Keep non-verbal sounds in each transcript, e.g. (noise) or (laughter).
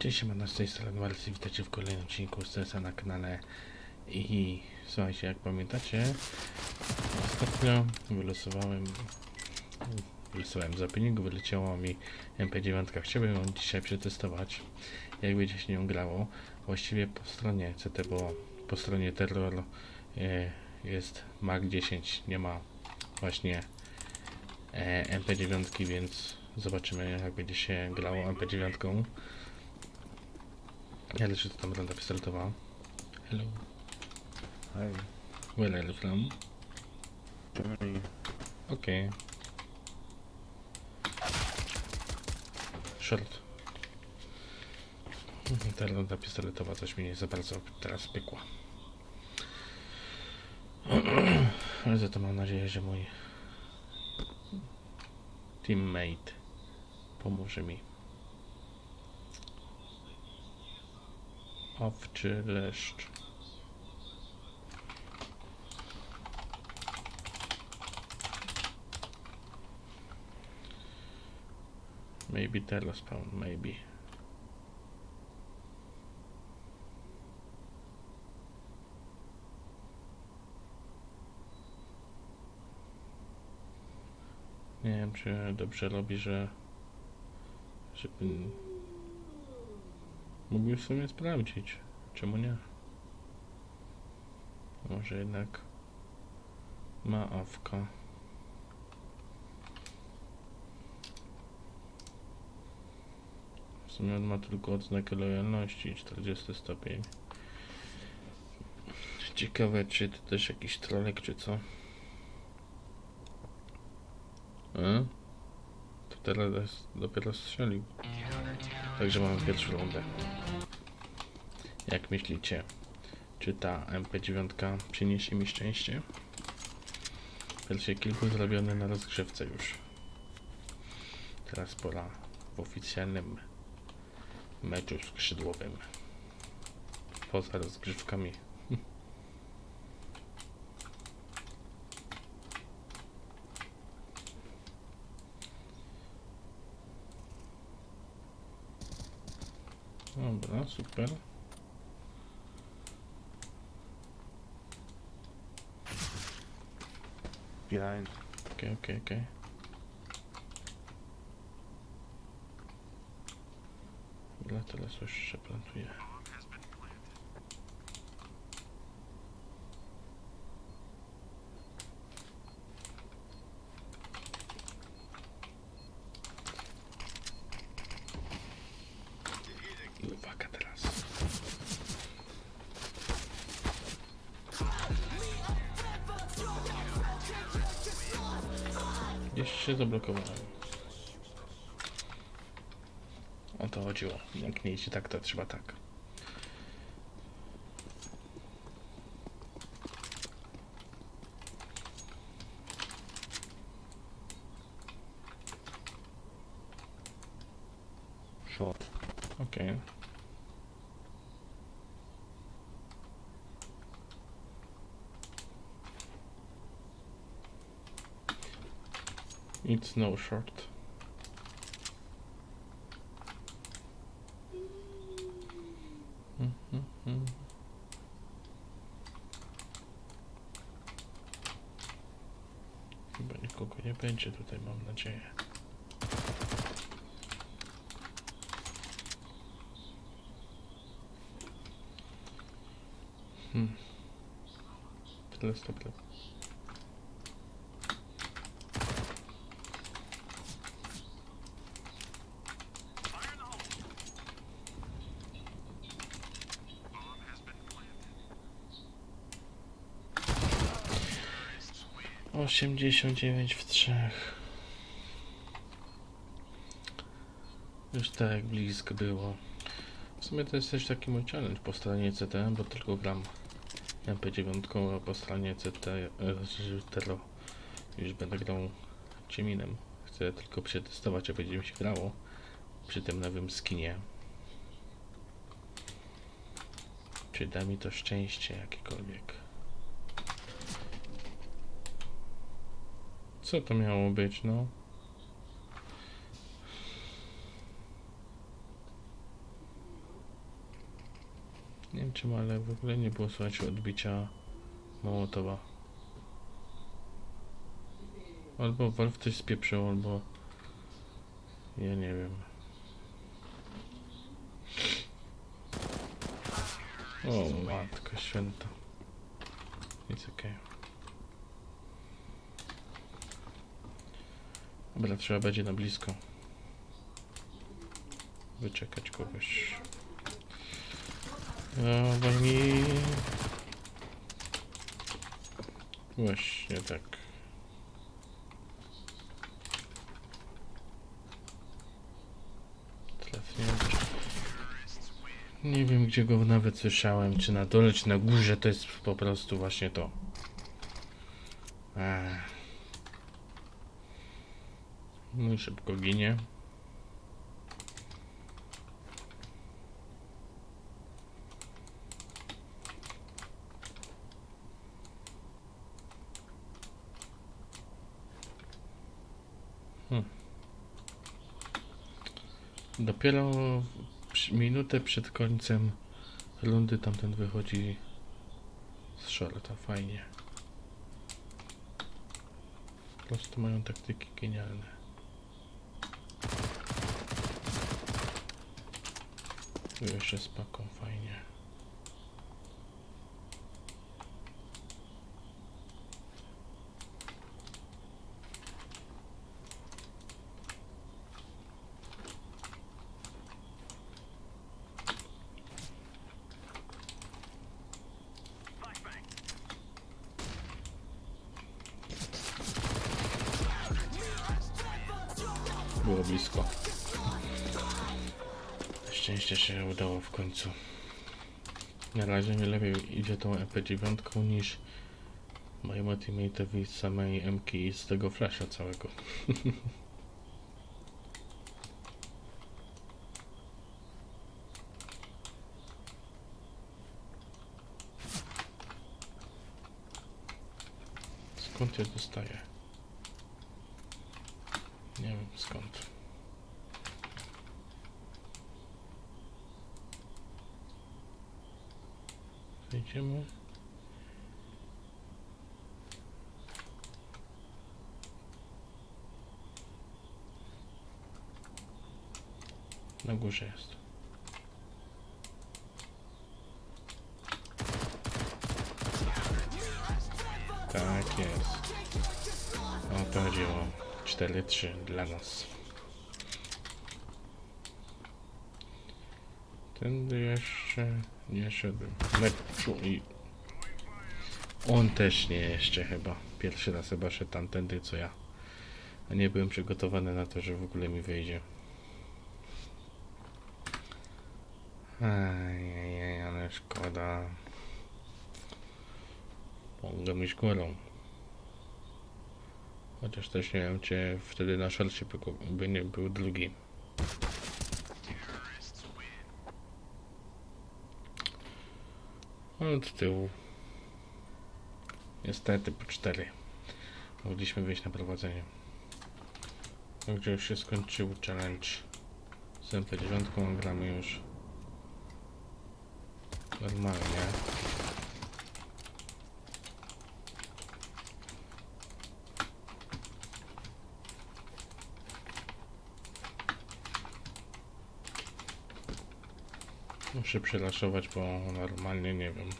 Cześć, siemano, z tej strony Marcy, witajcie w kolejnym odcinku CSA na kanale. I słuchajcie, jak pamiętacie, ostatnio wylosowałem, wylosowałem z openingu, wyleciało mi MP9, chciałbym ją dzisiaj przetestować, jak będzie się nią grało, właściwie po stronie CT, bo po stronie Terror e, jest Mag 10, nie ma właśnie e, MP9, więc zobaczymy jak będzie się grało MP9. Ja lecę to tam runda pistoletowa. Hello. Hi, Where are you from? Germany. Okay. Short. Mhm, Ta runda pistoletowa coś mi nie za bardzo teraz pykła. (clears throat) Ale za to mam nadzieję, że mój teammate pomoże mi. Owczy leszcz. Maybe telespawn, maybe. Nie wiem, czy dobrze robi, że żeby mógł w sumie sprawdzić. Czemu nie? Może jednak ma awka. W sumie on ma tylko odznakę lojalności 40 stopień. Ciekawe, czy to też jakiś trolek, czy co? E? To teraz dopiero strzelił. Także mamy pierwszą rundę. Jak myślicie, czy ta MP9 przyniesie mi szczęście? Pierwsze kilku zrobione na rozgrzewce już. Teraz pora w oficjalnym meczu skrzydłowym. Poza rozgrywkami. (laughs) Dobra, super. Behind. Okej, okej, okej. Ile teraz już się plantuje? Się zablokowałem. O to chodziło. Idzie tak, to trzeba tak. snow short. Mm -hmm. Chyba nikogo nie będzie tutaj, mam nadzieję. Hmm. Tyle stopni. 89 w 3. Już tak blisko było. W sumie to jest też taki mój challenge po stronie CT, bo tylko gram MP9, a po stronie CT e, już będę grał Cieminem. Chcę tylko przetestować, jak będzie mi się grało przy tym nowym skinie. Czy da mi to szczęście jakiekolwiek. Co to miało być, no? Nie wiem czemu, ale w ogóle nie było słychać odbicia Mołotowa. Albo Wolf coś spieprzył, albo... Ja nie wiem. O, matko święta. Jest okej. Dobra, trzeba będzie na blisko. Wyczekać kogoś. No, pani... Właśnie tak. Nie wiem, gdzie go nawet słyszałem, czy na dole, czy na górze, to jest po prostu właśnie to. Ech. Mój szybko ginie. Dopiero przy- minutę przed końcem rundy tamten wychodzi z shorta, fajnie. Po prostu mają taktyki genialne. Tu jeszcze z paką, fajnie. Było blisko. Szczęście się udało w końcu. Na razie mi lepiej idzie tą EP9 niż mojemu teammate'owi samej MK z tego flasha całego. (laughs) Skąd ja dostaję? Nie wiem skąd. Wejdziemy. Na górze jest. Tak jest. O to chodziło. 4-3 dla nas. Tędy jeszcze nie szedłem. Meczu i... On też nie jeszcze chyba. Pierwszy raz chyba szedł tamtędy co ja. A nie byłem przygotowany na to, że w ogóle mi wyjdzie. Ajajaj, ale szkoda. Mogę mieć górą. Chociaż też nie wiem, czy wtedy na szorcie by nie był drugi. Od tyłu. Niestety po cztery. Mogliśmy wyjść na prowadzenie. Także już się skończył challenge. Z MP9 gramy już normalnie. Muszę przelaszować, bo normalnie nie wiem.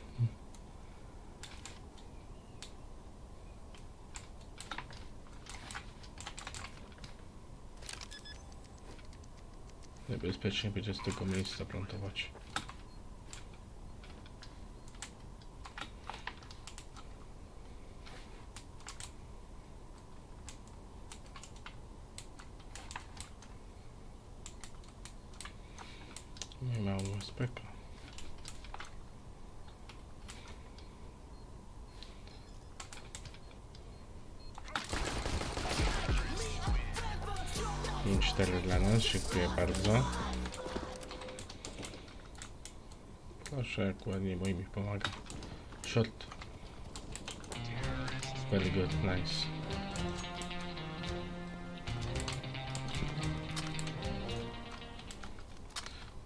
Niebezpiecznie będzie z tego miejsca plantować. Nie USPK. Pięć cztery dla nas, dziękuję bardzo. Proszę, jak ładnie mój mi pomaga. Short. Very good, nice.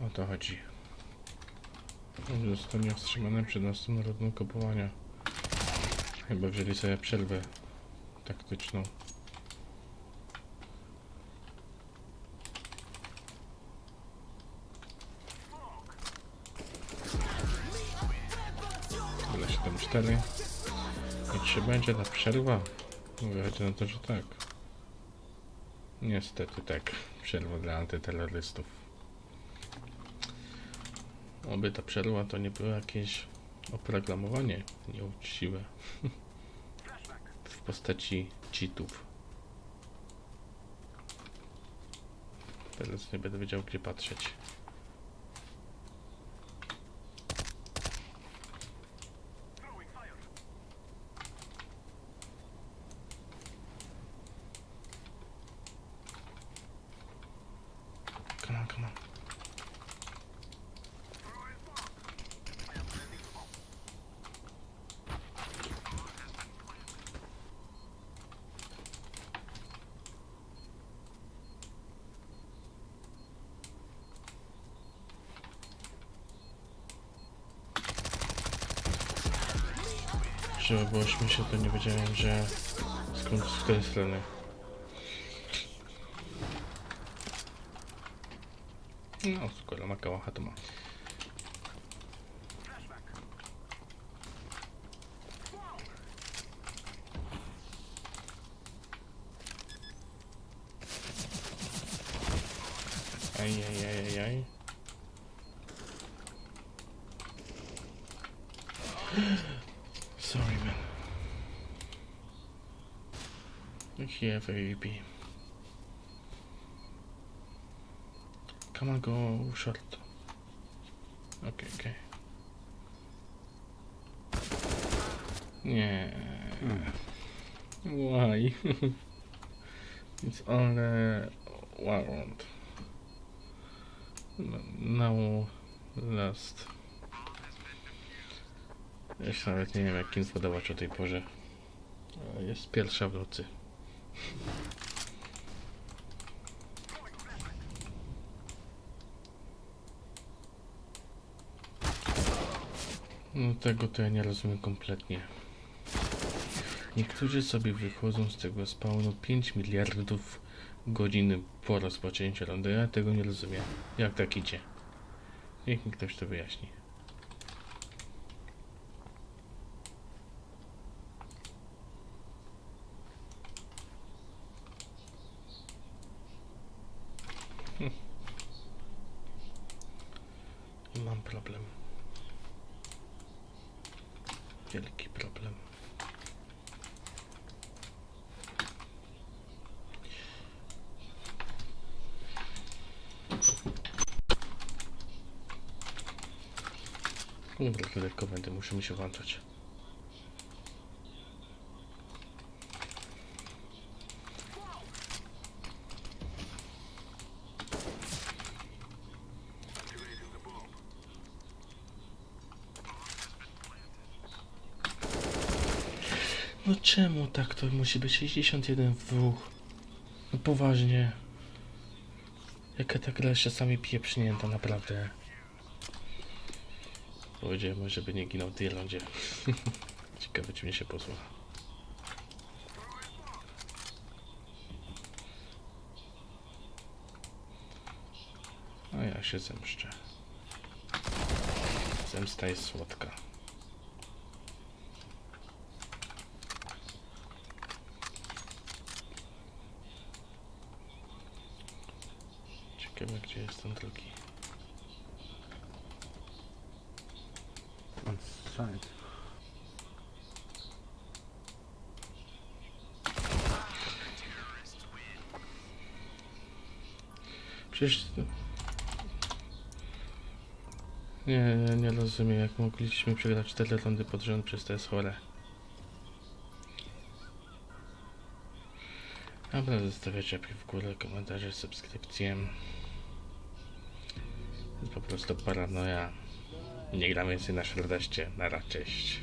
O to chodzi. Zostanie wstrzymane przed następną rundą kupowania. Chyba wzięli sobie przerwę taktyczną. Ile 7-4. I czy będzie ta przerwa? Wychodzi na to, że tak. Niestety tak. Przerwa dla antyterrorystów. Oby ta przerwa to nie było jakieś oprogramowanie nieuczciwe (laughs) w postaci cheatów. Teraz nie będę wiedział gdzie patrzeć. Come on, come on. Żeby było śmiesznie, to nie wiedziałem, że skąd z tej strony. No, skoro ma kałacha, to ma. Aj, aj, aj, aj, aj. Here, baby. Come on, go short. Okay, okay. Nie. Why? (laughs) it's only one round. No, now last. Ja się nawet nie wiem jak kim zbudować o tej porze. A Jest pierwsza w nocy. No tego to ja nie rozumiem kompletnie. Niektórzy sobie wychodzą z tego spawnu 5 miliardów godzin po rozpoczęciu rundy. Ja tego nie rozumiem. Jak tak idzie? Niech mi ktoś to wyjaśni. Hm. I Mam problem. Wielki problem. Dobra, tyle komendy, musimy się włączać. No czemu tak to musi być 61 w dwóch? No poważnie. Jaka ta gra czasami pieprznięta, naprawdę. Powiedziałem, żeby nie ginął w tej rundzie. (laughs) Ciekawe, czy mnie się posłucha. A ja się zemszczę. Zemsta jest słodka. Ciekawe, gdzie jest ten drugi. On side. Przecież... Nie, nie, nie rozumiem, jak mogliśmy przegrać 4 rundy pod rząd, przez jest chore. Dobra, zostawiacie łapki w górę, komentarze, subskrypcje. Po prostu paranoja. Nie gram więcej na 14, na cześć.